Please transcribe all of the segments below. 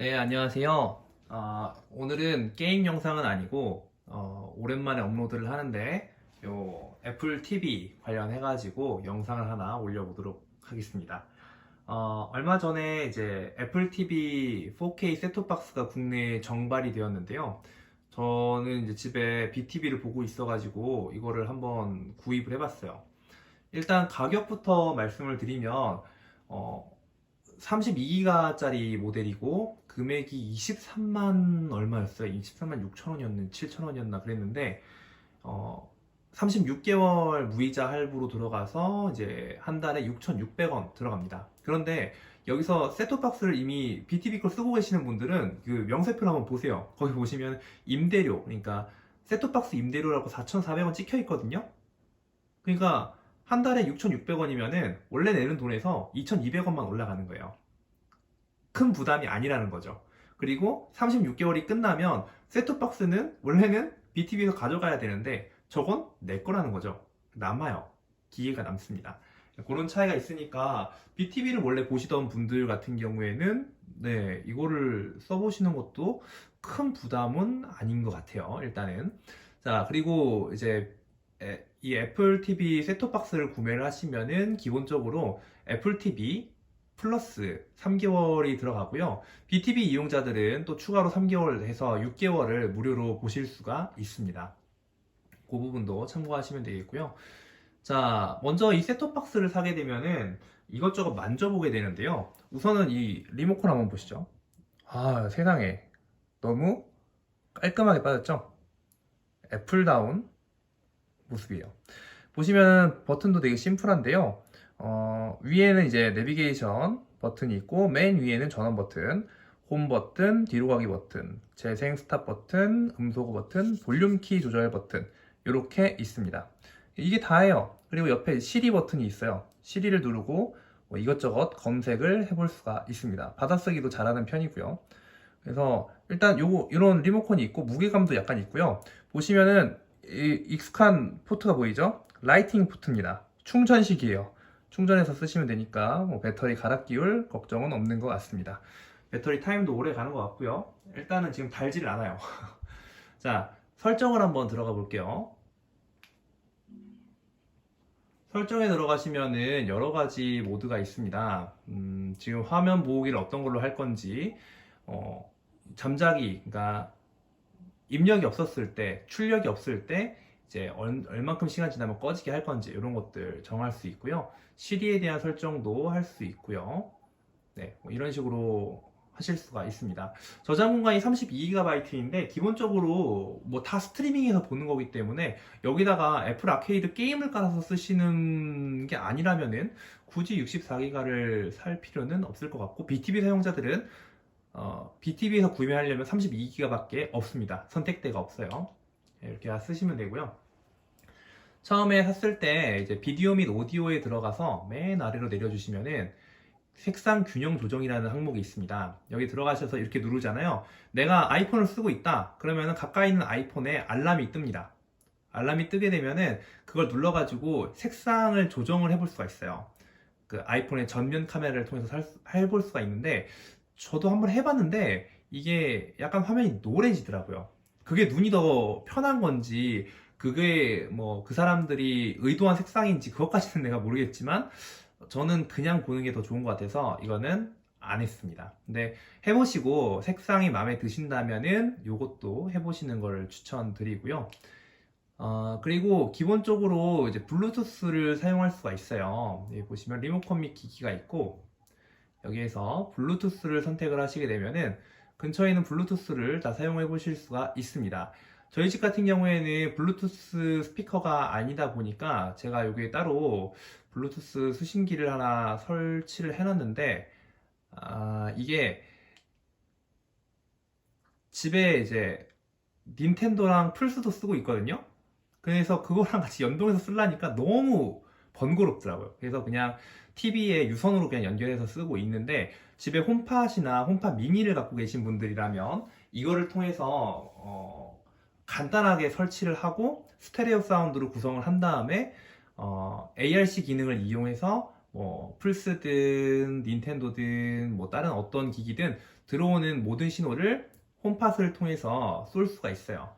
네, 안녕하세요. 아, 오늘은 게임 영상은 아니고, 어, 오랜만에 업로드를 하는데, 요 애플 TV 관련해가지고 영상을 하나 올려보도록 하겠습니다. 어, 얼마 전에 이제 애플 TV 4K 셋톱박스가 국내에 정발이 되었는데요. 저는 이제 집에 BTV를 보고 있어가지고 이거를 한번 구입을 해봤어요. 일단 가격부터 말씀을 드리면, 어, 32기가짜리 모델이고 금액이 23만 얼마였어요? 23만 6천 원이었는지 7천 원이었나 그랬는데 어 36개월 무이자 할부로 들어가서 이제 한 달에 6,600원 들어갑니다. 그런데 여기서 셋톱박스를 이미 BTV 걸 쓰고 계시는 분들은 그 명세표를 한번 보세요. 거기 보시면 임대료 그러니까 셋톱박스 임대료라고 4,400원 찍혀 있거든요. 그러니까 한 달에 6,600원이면은 원래 내는 돈에서 2,200원만 올라가는 거예요. 큰 부담이 아니라는 거죠. 그리고 36개월이 끝나면 셋톱박스는 원래는 BTV에서 가져가야 되는데 저건 내 거라는 거죠. 남아요. 기회가 남습니다. 그런 차이가 있으니까 BTV를 원래 보시던 분들 같은 경우에는 네, 이거를 써보시는 것도 큰 부담은 아닌 것 같아요. 일단은. 자, 그리고 이제 에- 이 애플 TV 셋톱박스를 구매를 하시면은 기본적으로 애플 TV 플러스 3개월이 들어가고요. BTV 이용자들은 또 추가로 3개월 해서 6개월을 무료로 보실 수가 있습니다. 그 부분도 참고하시면 되겠고요. 자, 먼저 이 셋톱 박스를 사게 되면은 이것저것 만져보게 되는데요. 우선은 이 리모컨 한번 보시죠. 아, 세상에. 너무 깔끔하게 빠졌죠? 애플다운 모습이에요. 보시면 버튼도 되게 심플한데요. 어, 위에는 이제 내비게이션 버튼이 있고 맨 위에는 전원 버튼, 홈 버튼, 뒤로 가기 버튼, 재생 스탑 버튼, 음소거 버튼, 볼륨 키 조절 버튼 이렇게 있습니다. 이게 다예요. 그리고 옆에 시리 버튼이 있어요. 시리를 누르고 뭐 이것저것 검색을 해볼 수가 있습니다. 받아쓰기도 잘하는 편이고요. 그래서 일단 요거 이런 리모컨이 있고 무게감도 약간 있고요. 보시면은 이 익숙한 포트가 보이죠? 라이팅 포트입니다. 충전식이에요. 충전해서 쓰시면 되니까 뭐 배터리 갈아 끼울 걱정은 없는 것 같습니다. 배터리 타임도 오래 가는 것 같고요. 일단은 지금 달지를 않아요. 자, 설정을 한번 들어가 볼게요. 설정에 들어가시면은 여러 가지 모드가 있습니다. 음, 지금 화면 보호기를 어떤 걸로 할 건지, 어, 잠자기, 그러니까 입력이 없었을 때, 출력이 없을 때, 이제 얼, 얼만큼 시간 지나면 꺼지게 할 건지 이런 것들 정할 수 있고요. 시리에 대한 설정도 할 수 있고요. 네, 뭐 이런 식으로 하실 수가 있습니다. 저장 공간이 32GB인데 기본적으로 뭐 다 스트리밍해서 보는 거기 때문에 여기다가 애플 아케이드 게임을 깔아서 쓰시는 게 아니라면은 굳이 64기가를 살 필요는 없을 것 같고 BTV 사용자들은 어, BTV에서 구매하려면 32기가밖에 없습니다. 선택대가 없어요. 네, 이렇게 쓰시면 되고요. 처음에 샀을 때 이제 비디오 및 오디오에 들어가서 맨 아래로 내려주시면은 색상 균형 조정이라는 항목이 있습니다. 여기 들어가셔서 이렇게 누르잖아요. 내가 아이폰을 쓰고 있다. 그러면은 가까이 있는 아이폰에 알람이 뜹니다. 알람이 뜨게 되면은 그걸 눌러가지고 색상을 조정을 해볼 수가 있어요. 그 아이폰의 전면 카메라를 통해서 살 수- 해볼 수가 있는데 저도 한번 해봤는데 이게 약간 화면이 노래지더라고요. 그게 눈이 더 편한 건지 그게 뭐 그 사람들이 의도한 색상인지 그것까지는 내가 모르겠지만 저는 그냥 보는 게 더 좋은 것 같아서 이거는 안 했습니다. 근데 해보시고 색상이 마음에 드신다면은 이것도 해보시는 걸 추천드리고요. 어, 그리고 기본적으로 이제 블루투스를 사용할 수가 있어요. 여기 보시면 리모컨 및 기기가 있고 여기에서 블루투스를 선택을 하시게 되면은 근처에 있는 블루투스를 다 사용해 보실 수가 있습니다. 저희 집 같은 경우에는 블루투스 스피커가 아니다 보니까 제가 여기에 따로 블루투스 수신기를 하나 설치를 해놨는데 아, 이게 집에 이제 닌텐도랑 플스도 쓰고 있거든요. 그래서 그거랑 같이 연동해서 쓰려니까 너무 번거롭더라고요. 그래서 그냥 TV에 유선으로 그냥 연결해서 쓰고 있는데 집에 홈팟이나 홈팟 미니를 갖고 계신 분들이라면 이거를 통해서 어, 간단하게 설치를 하고 스테레오 사운드로 구성을 한 다음에 어, ARC 기능을 이용해서 뭐 플스든 닌텐도든 뭐 다른 어떤 기기든 들어오는 모든 신호를 홈팟을 통해서 쏠 수가 있어요.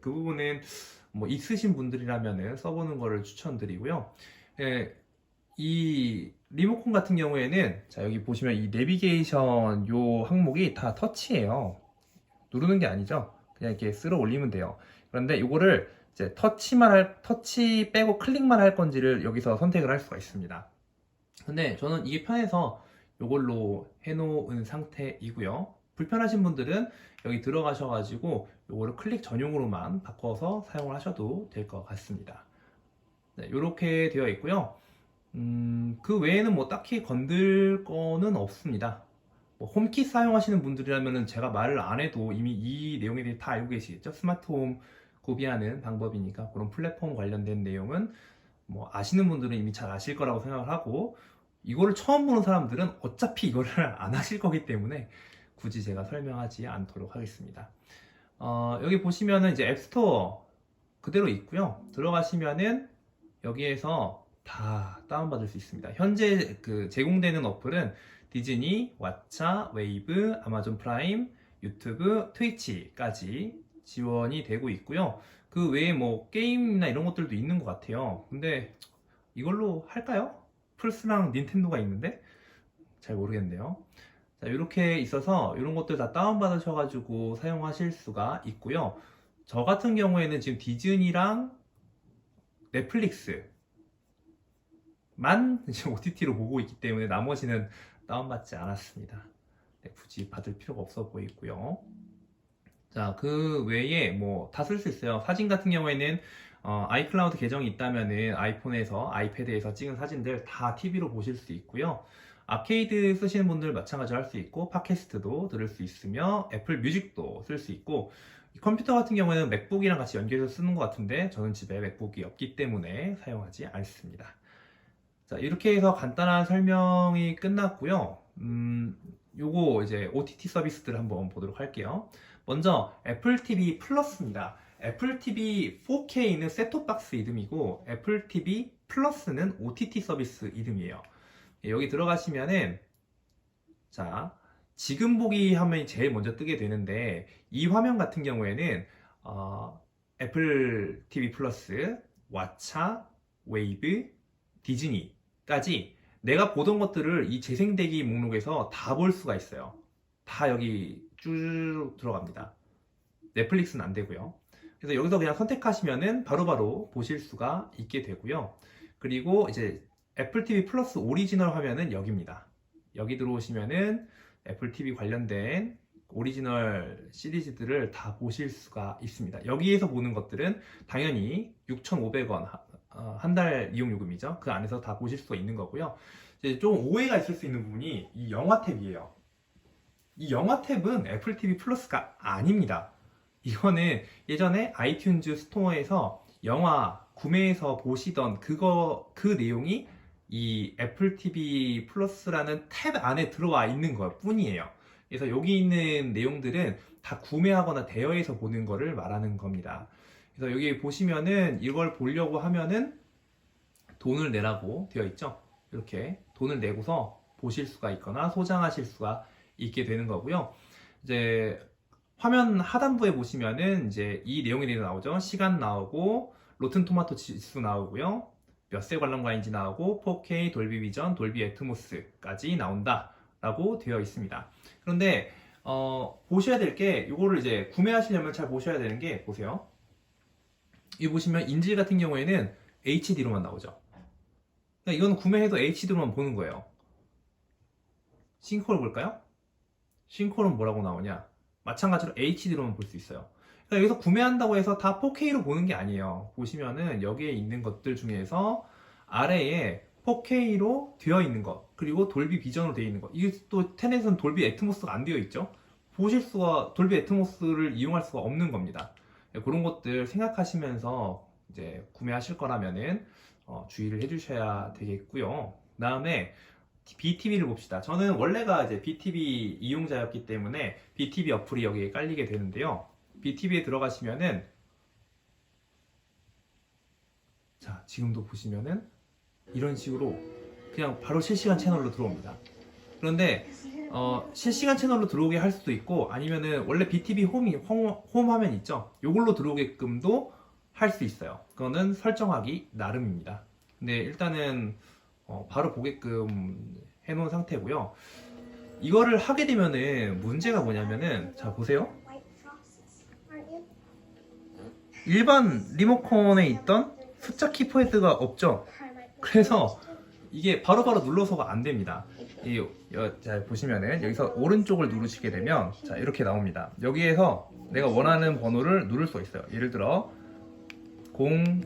그 부분은 뭐 있으신 분들이라면은 써보는 거를 추천드리고요. 예, 이 리모컨 같은 경우에는 자 여기 보시면 이 내비게이션 요 항목이 다 터치예요. 누르는 게 아니죠. 그냥 이렇게 쓸어 올리면 돼요. 그런데 이거를 이제 터치만 할 터치 빼고 클릭만 할 건지를 여기서 선택을 할 수가 있습니다. 근데 저는 이게 편해서 이걸로 해놓은 상태이고요. 불편하신 분들은 여기 들어가셔가지고 이거를 클릭 전용으로만 바꿔서 사용을 하셔도 될 것 같습니다. 네, 이렇게 되어 있고요. 음, 그 외에는 뭐 딱히 건들 거는 없습니다. 뭐 홈킷 사용하시는 분들이라면 제가 말을 안 해도 이미 이 내용에 대해 다 알고 계시겠죠? 스마트홈 구비하는 방법이니까 그런 플랫폼 관련된 내용은 뭐 아시는 분들은 이미 잘 아실 거라고 생각을 하고 이거를 처음 보는 사람들은 어차피 이거를 안 하실 거기 때문에 굳이 제가 설명하지 않도록 하겠습니다. 어, 여기 보시면은 이제 앱스토어 그대로 있고요. 들어가시면은 여기에서 다 다운받을 수 있습니다. 현재 그 제공되는 어플은 디즈니, 왓챠, 웨이브, 아마존 프라임, 유튜브, 트위치까지 지원이 되고 있고요. 그 외에 뭐 게임이나 이런 것들도 있는 것 같아요. 근데 이걸로 할까요? 플스랑 닌텐도가 있는데 잘 모르겠네요. 자, 이렇게 있어서 이런 것들 다 다운받으셔가지고 사용하실 수가 있고요. 저 같은 경우에는 지금 디즈니랑 넷플릭스 만 지금 OTT로 보고 있기 때문에 나머지는 다운받지 않았습니다. 네, 굳이 받을 필요가 없어 보이고요. 자, 그 외에 뭐 다 쓸 수 있어요. 사진 같은 경우에는 어, 아이클라우드 계정이 있다면은 아이폰에서 아이패드에서 찍은 사진들 다 TV로 보실 수 있고요. 아케이드 쓰시는 분들 마찬가지로 할 수 있고 팟캐스트도 들을 수 있으며 애플 뮤직도 쓸 수 있고 컴퓨터 같은 경우에는 맥북이랑 같이 연결해서 쓰는 것 같은데 저는 집에 맥북이 없기 때문에 사용하지 않습니다. 자 이렇게 해서 간단한 설명이 끝났고요. 음, 요거 이제 OTT 서비스들을 한번 보도록 할게요. 먼저 애플 TV 플러스입니다. 애플 TV 4K는 셋톱박스 이름이고 애플 TV 플러스는 OTT 서비스 이름이에요. 예, 여기 들어가시면은 자 지금 보기 화면이 제일 먼저 뜨게 되는데 이 화면 같은 경우에는 어, 애플 TV 플러스, 왓챠, 웨이브, 디즈니 까지 내가 보던 것들을 이 재생대기 목록에서 다 볼 수가 있어요. 다 여기 쭉 들어갑니다. 넷플릭스는 안 되고요. 그래서 여기서 그냥 선택하시면은 바로바로 보실 수가 있게 되고요. 그리고 이제 애플 TV 플러스 오리지널 화면은 여기입니다. 여기 들어오시면은 애플 TV 관련된 오리지널 시리즈들을 다 보실 수가 있습니다. 여기에서 보는 것들은 당연히 6,500원 한 달 이용 요금이죠. 그 안에서 다 보실 수가 있는 거고요. 이제 좀 오해가 있을 수 있는 부분이 이 영화 탭이에요. 이 영화 탭은 애플 TV 플러스가 아닙니다. 이거는 예전에 아이튠즈 스토어에서 영화 구매해서 보시던 그거 그 내용이 이 애플 TV 플러스라는 탭 안에 들어와 있는 것 뿐이에요. 그래서 여기 있는 내용들은 다 구매하거나 대여해서 보는 거를 말하는 겁니다. 그래서 여기 보시면은 이걸 보려고 하면은 돈을 내라고 되어 있죠. 이렇게 돈을 내고서 보실 수가 있거나 소장하실 수가 있게 되는 거고요. 이제 화면 하단부에 보시면은 이제 이 내용에 대해서 나오죠. 시간 나오고 로튼 토마토 지수 나오고요. 몇 세 관람가인지 나오고 4K 돌비 비전, 돌비 애트모스까지 나온다라고 되어 있습니다. 그런데 어, 보셔야 될 게 이거를 이제 구매하시려면 잘 보셔야 되는 게 보세요. 이 보시면 인질 같은 경우에는 HD로만 나오죠. 그러니까 이건 구매해도 HD로만 보는 거예요. 싱크홀 볼까요? 싱크홀은 뭐라고 나오냐? 마찬가지로 HD로만 볼 수 있어요. 그러니까 여기서 구매한다고 해서 다 4K로 보는 게 아니에요. 보시면은 여기에 있는 것들 중에서 아래에 4K로 되어 있는 것, 그리고 돌비 비전으로 되어 있는 것. 이게 또 테넷은 돌비 애트모스가 안 되어 있죠. 보실 수가 돌비 애트모스를 이용할 수가 없는 겁니다. 네, 그런 것들 생각하시면서 이제 구매하실 거라면은 어, 주의를 해주셔야 되겠고요. 다음에 BTV를 봅시다. 저는 원래가 이제 BTV 이용자였기 때문에 BTV 어플이 여기에 깔리게 되는데요. BTV에 들어가시면은 자 지금도 보시면은 이런 식으로 그냥 바로 실시간 채널로 들어옵니다. 그런데 어, 실시간 채널로 들어오게 할 수도 있고 아니면은 원래 BTV 홈이 홈, 홈 화면 있죠? 요걸로 들어오게끔도 할 수 있어요. 그거는 설정하기 나름입니다. 근데 일단은 어, 바로 보게끔 해놓은 상태고요. 이거를 하게 되면은 문제가 뭐냐면은 자 보세요. 일반 리모컨에 있던 숫자 키패드가 없죠. 그래서 이게 바로바로 눌러서가 안 됩니다. 이, 여- 자, 보시면은 여기서 오른쪽을 누르시게 되면 자, 이렇게 나옵니다. 여기에서 내가 원하는 번호를 누를 수 있어요. 예를 들어 0,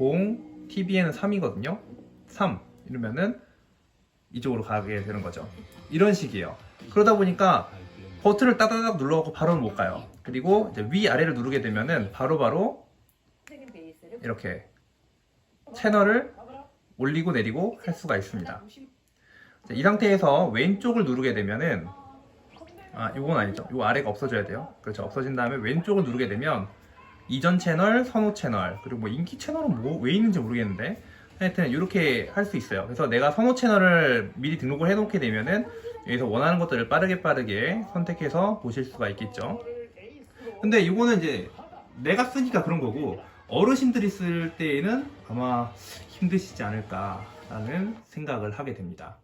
0, TV에는 3이거든요. 3 이러면은 이쪽으로 가게 되는 거죠. 이런 식이에요. 그러다 보니까 버튼을 따다닥 눌러갖고 바로는 못 가요. 그리고 위 아래를 누르게 되면은 바로바로 이렇게 채널을 올리고 내리고 할 수가 있습니다. 자, 이 상태에서 왼쪽을 누르게 되면은 아 이건 아니죠. 이 아래가 없어져야 돼요. 그렇죠. 없어진 다음에 왼쪽을 누르게 되면 이전 채널, 선호 채널 그리고 뭐 인기 채널은 뭐 왜 있는지 모르겠는데 하여튼 이렇게 할 수 있어요. 그래서 내가 선호 채널을 미리 등록을 해 놓게 되면은 여기서 원하는 것들을 빠르게 빠르게 선택해서 보실 수가 있겠죠. 근데 이거는 이제 내가 쓰니까 그런 거고 어르신들이 쓸 때에는 아마 힘드시지 않을까 라는 생각을 하게 됩니다.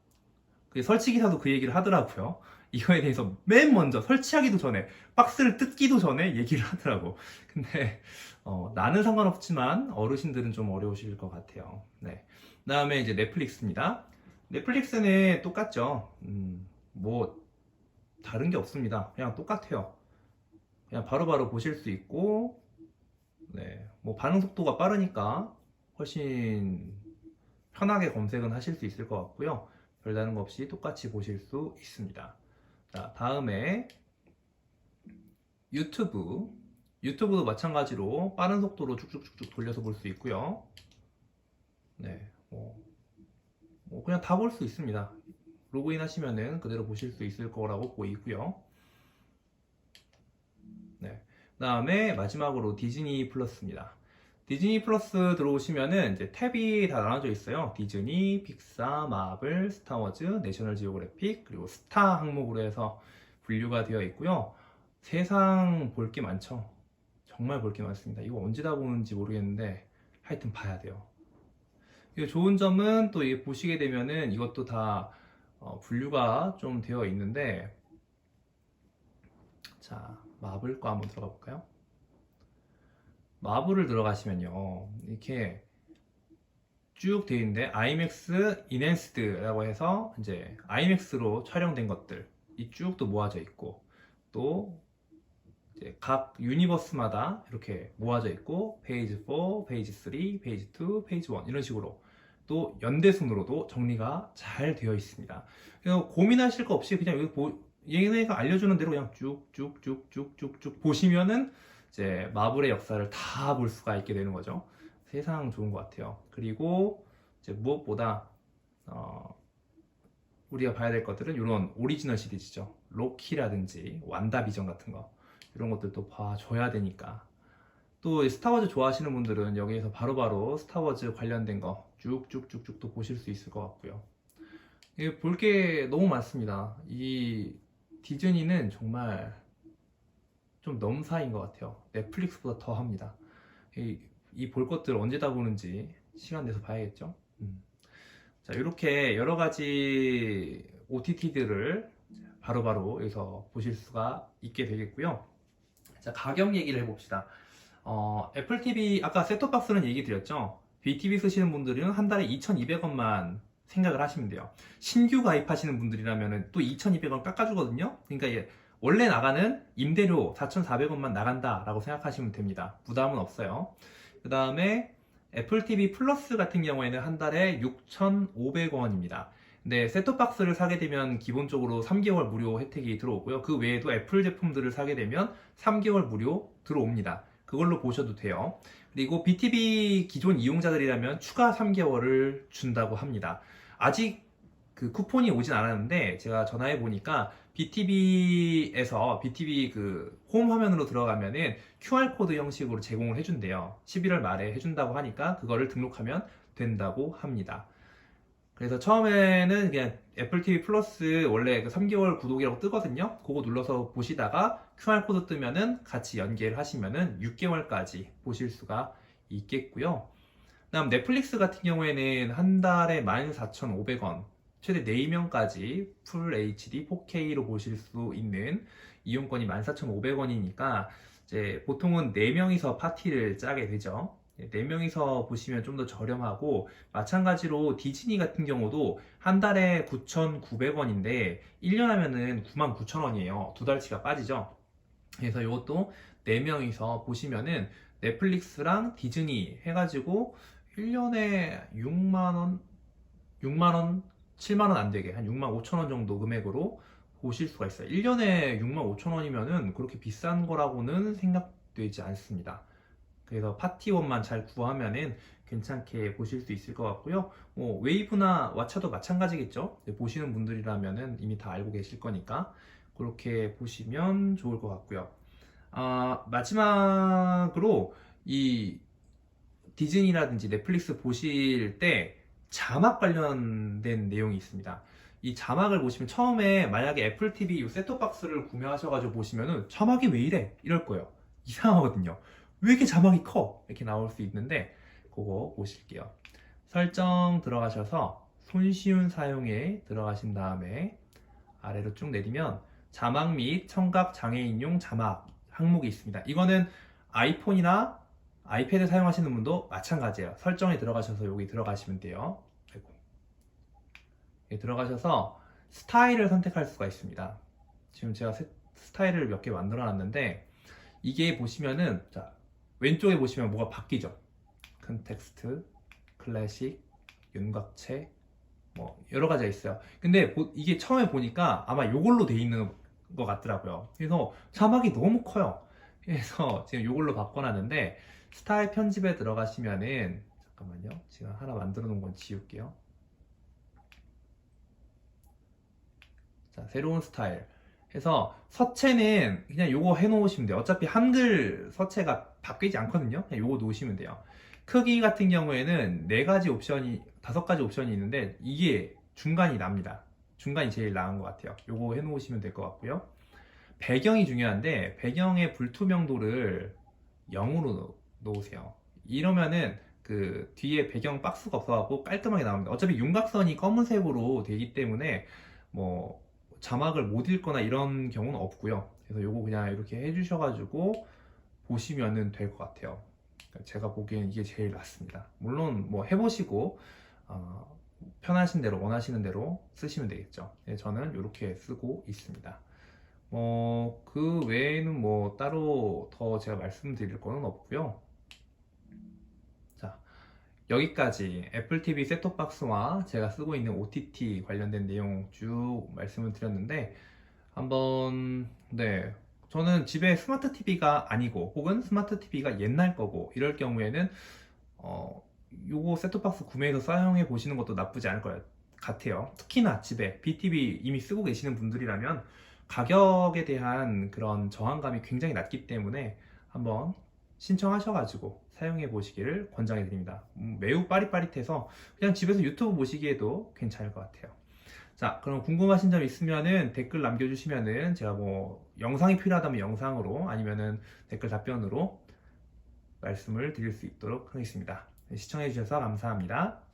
그 설치기사도 그 얘기를 하더라고요. 이거에 대해서 맨 먼저 설치하기도 전에 박스를 뜯기도 전에 얘기를 하더라고. 근데 어, 나는 상관없지만 어르신들은 좀 어려우실 것 같아요. 네. 그다음에 이제 넷플릭스입니다. 넷플릭스는 똑같죠. 음, 뭐 다른 게 없습니다. 그냥 똑같아요. 그냥 바로바로 보실 수 있고, 네, 뭐 반응 속도가 빠르니까 훨씬 편하게 검색은 하실 수 있을 것 같고요. 별다른 거 없이 똑같이 보실 수 있습니다. 자, 다음에 유튜브. 유튜브도 마찬가지로 빠른 속도로 쭉쭉쭉쭉 돌려서 볼 수 있고요. 네, 뭐, 뭐 그냥 다 볼 수 있습니다. 로그인 하시면은 그대로 보실 수 있을 거라고 보이고요. 네. 다음에 마지막으로 디즈니 플러스입니다. 디즈니 플러스 들어오시면은 이제 탭이 다 나눠져 있어요. 디즈니, 픽사, 마블, 스타워즈, 내셔널 지오그래픽, 그리고 스타 항목으로 해서 분류가 되어 있고요. 세상 볼 게 많죠. 정말 볼 게 많습니다. 이거 언제 다 보는지 모르겠는데 하여튼 봐야 돼요. 좋은 점은 또 보시게 되면은 이것도 다 어, 분류가 좀 되어 있는데 자 마블 거 한번 들어가 볼까요? 마블을 들어가시면요 이렇게 쭉 되어 있는데 IMAX 인핸스드라고 해서 이제 IMAX로 촬영된 것들 이 쭉 또 모아져 있고 또 이제 각 유니버스마다 이렇게 모아져 있고 페이지 4, 페이지 3, 페이지 2, 페이지 1 이런 식으로 또 연대순으로도 정리가 잘 되어 있습니다. 그래서 고민하실 거 없이 그냥 여기 보, 얘네가 알려주는 대로 그냥 쭉쭉쭉쭉쭉쭉 보시면은 이제 마블의 역사를 다 볼 수가 있게 되는 거죠. 세상 좋은 것 같아요. 그리고 이제 무엇보다 어, 우리가 봐야 될 것들은 이런 오리지널 시리즈죠. 로키라든지 완다비전 같은 거 이런 것들도 봐줘야 되니까 또 스타워즈 좋아하시는 분들은 여기에서 바로바로 스타워즈 관련된 거 쭉쭉쭉쭉 또 보실 수 있을 것 같고요. 볼 게 너무 많습니다. 이 디즈니는 정말 좀 넘사인 것 같아요. 넷플릭스보다 더 합니다. 이 볼 것들 언제 다 보는지 시간 내서 봐야겠죠. 음. 자, 이렇게 여러 가지 OTT들을 바로 바로 여기서 보실 수가 있게 되겠고요. 자, 가격 얘기를 해봅시다. 어, 애플 TV 아까 셋톱박스는 얘기 드렸죠. BTV 쓰시는 분들은 한 달에 2,200원만 생각을 하시면 돼요. 신규 가입하시는 분들이라면 또 2,200원 깎아주거든요. 그러니까 얘 원래 나가는 임대료 4,400원만 나간다라고 생각하시면 됩니다. 부담은 없어요. 그 다음에 애플 TV 플러스 같은 경우에는 한 달에 6,500원입니다. 네, 셋톱박스를 사게 되면 기본적으로 3개월 무료 혜택이 들어오고요. 그 외에도 애플 제품들을 사게 되면 3개월 무료 들어옵니다. 그걸로 보셔도 돼요. 그리고 BTV 기존 이용자들이라면 추가 3개월을 준다고 합니다. 아직 그 쿠폰이 오진 않았는데 제가 전화해 보니까 BTV에서 BTV 그 홈 화면으로 들어가면은 QR 코드 형식으로 제공을 해준대요. 11월 말에 해준다고 하니까 그거를 등록하면 된다고 합니다. 그래서 처음에는 그냥 애플 TV 플러스 원래 그 3개월 구독이라고 뜨거든요. 그거 눌러서 보시다가 QR코드 뜨면은 같이 연계를 하시면은 6개월까지 보실 수가 있겠고요. 그다음 넷플릭스 같은 경우에는 한 달에 14,500원, 최대 4명까지 풀 HD 4K로 보실 수 있는 이용권이 14,500원이니까 이제 보통은 4명이서 파티를 짜게 되죠. 4명이서 보시면 좀 더 저렴하고 마찬가지로 디즈니 같은 경우도 한 달에 9,900원인데 1년 하면은 99,000원이에요. 두 달치가 빠지죠. 그래서 이것도 4명이서 보시면은 넷플릭스랑 디즈니 해가지고 1년에 6만원, 6만원, 7만 원 안 되게 한 6만 5천 원 정도 금액으로 보실 수가 있어요. 1년에 6만 5천 원이면은 그렇게 비싼 거라고는 생각되지 않습니다. 그래서 파티원만 잘 구하면은 괜찮게 보실 수 있을 것 같고요. 뭐 웨이브나 왓챠도 마찬가지겠죠. 네, 보시는 분들이라면은 이미 다 알고 계실 거니까 그렇게 보시면 좋을 것 같고요. 아, 마지막으로 이 디즈니라든지 넷플릭스 보실 때 자막 관련된 내용이 있습니다. 이 자막을 보시면 처음에 만약에 애플 TV 이 셋톱박스를 구매하셔가지고 보시면은 자막이 왜 이래? 이럴 거예요. 이상하거든요. 왜 이렇게 자막이 커? 이렇게 나올 수 있는데 그거 보실게요. 설정 들어가셔서 손쉬운 사용에 들어가신 다음에 아래로 쭉 내리면 자막 및 청각 장애인용 자막 항목이 있습니다. 이거는 아이폰이나 아이패드 사용하시는 분도 마찬가지예요. 설정에 들어가셔서 여기 들어가시면 돼요. 여기 들어가셔서 스타일을 선택할 수가 있습니다. 지금 제가 세- 스타일을 몇 개 만들어 놨는데 이게 보시면은 자, 왼쪽에 보시면 뭐가 바뀌죠. 컨텍스트, 클래식, 윤곽체 뭐 여러 가지가 있어요. 근데 보- 이게 처음에 보니까 아마 이걸로 돼 있는 것 같더라고요. 그래서 자막이 너무 커요. 그래서 지금 이걸로 바꿔놨는데 스타일 편집에 들어가시면은 잠깐만요. 지금 하나 만들어 놓은 건 지울게요. 자, 새로운 스타일. 해서 서체는 그냥 요거 해놓으시면 돼요. 어차피 한글 서체가 바뀌지 않거든요. 그냥 요거 놓으시면 돼요. 크기 같은 경우에는 네 가지 옵션이 다섯 가지 옵션이 있는데 이게 중간이 납니다. 중간이 제일 나은 것 같아요. 요거 해놓으시면 될 것 같고요. 배경이 중요한데 배경의 불투명도를 0으로 놓으세요. 이러면은 그 뒤에 배경 박스가 없어갖고 깔끔하게 나옵니다. 어차피 윤곽선이 검은색으로 되기 때문에 뭐 자막을 못 읽거나 이런 경우는 없고요. 그래서 요거 그냥 이렇게 해주셔가지고 보시면은 될 것 같아요. 제가 보기엔 이게 제일 낫습니다. 물론 뭐 해보시고 어, 편하신 대로 원하시는 대로 쓰시면 되겠죠. 네, 저는 이렇게 쓰고 있습니다. 뭐그 외에는 뭐 따로 더 제가 말씀드릴 거는 없고요. 자 여기까지 애플 TV 셋톱박스와 제가 쓰고 있는 OTT 관련된 내용 쭉 말씀을 드렸는데 한번 네 저는 집에 스마트 TV가 아니고 혹은 스마트 TV가 옛날 거고 이럴 경우에는 어 요거 셋톱박스 구매해서 사용해 보시는 것도 나쁘지 않을 것 같아요. 특히나 집에 BTV 이미 쓰고 계시는 분들이라면 가격에 대한 그런 저항감이 굉장히 낮기 때문에 한번 신청하셔가지고 사용해 보시기를 권장해 드립니다. 음, 매우 빠릿빠릿해서 그냥 집에서 유튜브 보시기에도 괜찮을 것 같아요. 자, 그럼 궁금하신 점 있으면은 댓글 남겨주시면은 제가 뭐 영상이 필요하다면 영상으로 아니면은 댓글 답변으로 말씀을 드릴 수 있도록 하겠습니다. 네, 시청해 주셔서 감사합니다.